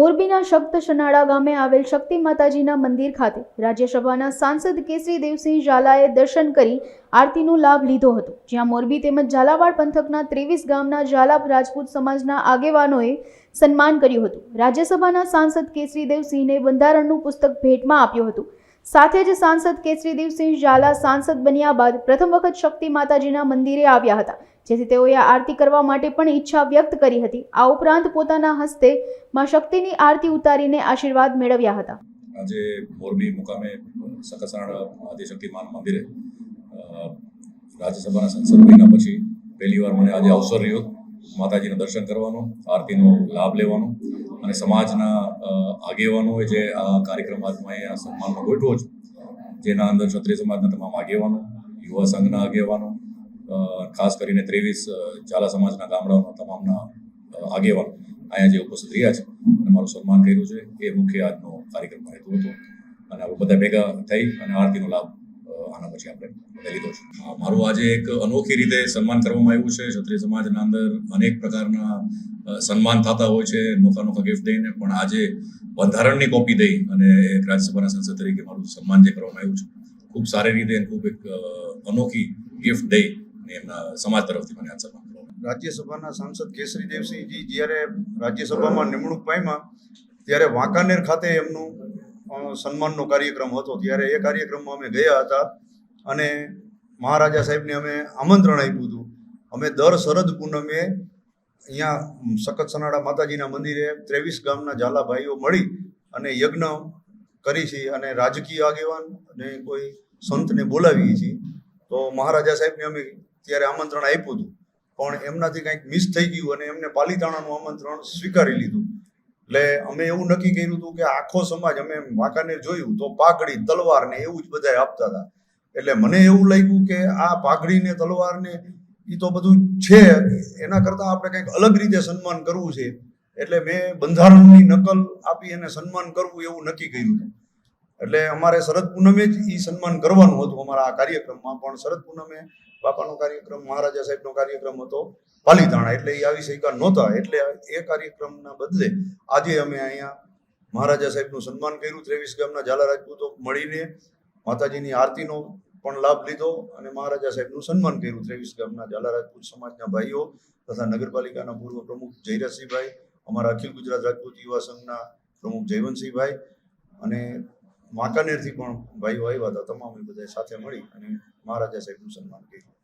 મોરબીના શક્ત શનાળા ગામે આવેલ શક્તિ માતાજીના મંદિર ખાતે રાજ્યસભાના સાંસદ કેસરી દેવસિંહ ઝાલાએ દર્શન કરી આરતીનો લાભ લીધો હતો. જ્યાં મોરબી તેમજ ઝાલાવાડ પંથકના ત્રેવીસ ગામના ઝાલા રાજપૂત સમાજના આગેવાનોએ સન્માન કર્યું હતું. રાજ્યસભાના સાંસદ કેસરી દેવસિંહને બંધારણનું પુસ્તક ભેટમાં આપ્યું હતું. સાથે જ સાંસદ કેસરી દેવસિંહ ઝાલા સાંસદ બન્યા બાદ પ્રથમ વખત શક્તિ માતાજીના મંદિરે આવ્યા હતા, જેથી તેઓએ આરતી કરવા માટે પણ ઈચ્છા વ્યક્ત કરી હતી. આ ઉપરાંત પોતાના હસ્તે માં શક્તિની આરતી ઉતારીને આશીર્વાદ મેળવ્યા હતા. આજે મોરબી મુકામે સકસરાણા આદિશક્તિમાન મંદિરે રાજ્યસભાના સંસદ બન્યા પછી પહેલી વાર મને આજે અવસર રહ્યો. માતાજીના દર્શન કરવાનો, આરતીનો લાભ લેવાનો અને સમાજના આગેવાનો આગેવાનોએ જે આ કાર્યક્રમ આજમાં અહીંયા સન્માનનો ગોઠવો છે, જેના અંદર ક્ષત્રિય સમાજના તમામ આગેવાનો, યુવા સંઘના આગેવાનો ખાસ કરીને ત્રેવીસ ઝાલા સમાજના ગામડાઓના તમામના આગેવાનો અહીંયા જે ઉપસ્થિત રહ્યા છે. અને મારું સન્માન કર્યું છે એ મુખ્ય આજનો કાર્યક્રમનો હેતુ. હતો અને આપણે બધા ભેગા થઈ અને આરતીનો લાભ આના પછી આપણે લીધો છે. મારું આજે એક અનોખી રીતે સન્માન કરવામાં આવ્યું છે. ક્ષત્રિય સમાજના અંદર અનેક પ્રકારના સન્માન થતા હોય છે, નોખા નોખા ગિફ્ટ દઈને, પણ આજે બંધારણની કોપી દઈ અને એક રાજ્યસભાના સંસદ તરીકે મારું સન્માન જે કરવામાં આવ્યું છે, ખૂબ સારી રીતે ખૂબ એક અનોખી ગિફ્ટ દઈ અને એમના સમાજ તરફથી મને આ સન્માન રાજ્યસભાના સાંસદ કેસરી દેવસિંહજી જ્યારે રાજ્યસભામાં નિમણૂક પામ્યા, ત્યારે વાંકાનેર ખાતે એમનું સન્માનનો કાર્યક્રમ હતો. ત્યારે એ કાર્યક્રમમાં અમે ગયા હતા અને મહારાજા સાહેબને અમે આમંત્રણ આપ્યું હતું. અમે દર શરદ પૂનમે અહીંયા સખત સનાડા માતાજીના મંદિરે ત્રેવીસ ગામના ઝાલા ભાઈઓ મળી અને યજ્ઞ કરી છે અને રાજકીય આગેવાન અને કોઈ સંતને બોલાવીએ છીએ. તો મહારાજા સાહેબને અમે ત્યારે આમંત્રણ આપ્યું હતું. પણ એમનાથી કંઈક મિસ થઈ ગયું અને એમને પાલીતાણાનું આમંત્રણ સ્વીકારી લીધું. એટલે અમે એવું નક્કી કર્યું હતું કે આખો સમાજ અમે વાંકાનેર જોયું તો પાઘડી, તલવાર ને એવું જ બધા આપતા હતા. એટલે મને એવું લાગ્યું કે આ પાઘડી ને તલવાર ને એ તો બધું છે, એના કરતાં આપણે કંઈક અલગ રીતે સન્માન કરવું છે. એટલે મેં બંધારણની નકલ આપી અને સન્માન કરવું એવું નક્કી કર્યું હતું. એટલે અમારે શરદ પૂનમે જ એ સન્માન કરવાનું હતું અમારા આ કાર્યક્રમમાં. પણ શરદ પૂનમે બાપાનો કાર્યક્રમ, મહારાજા સાહેબનો કાર્યક્રમ હતો. પાલીતાણા એટલે એ આવી શક્યા નહોતા. એટલે એ કાર્યક્રમના બદલે આજે અમે અહીંયા મહારાજા સાહેબનું સન્માન કર્યું. ત્રેવીસ ગામના ઝાલા રાજપૂતો મળીને માતાજીની આરતીનો પણ લાભ લીધો અને મહારાજા સાહેબનું સન્માન કર્યું. ત્રેવીસ ગામના ઝાલા રાજપૂત સમાજના ભાઈઓ તથા નગરપાલિકાના પૂર્વ પ્રમુખ જયરાજસિંહભાઈ અમારા અખિલ ગુજરાત રાજપૂત યુવા સંઘના પ્રમુખ જયવંતસિંહભાઈ અને વાંકાનેરથી પણ ભાઈઓ આવ્યા હતા તમામ બધા સાથે મળી અને મહારાજા સાહેબનું સન્માન કર્યું.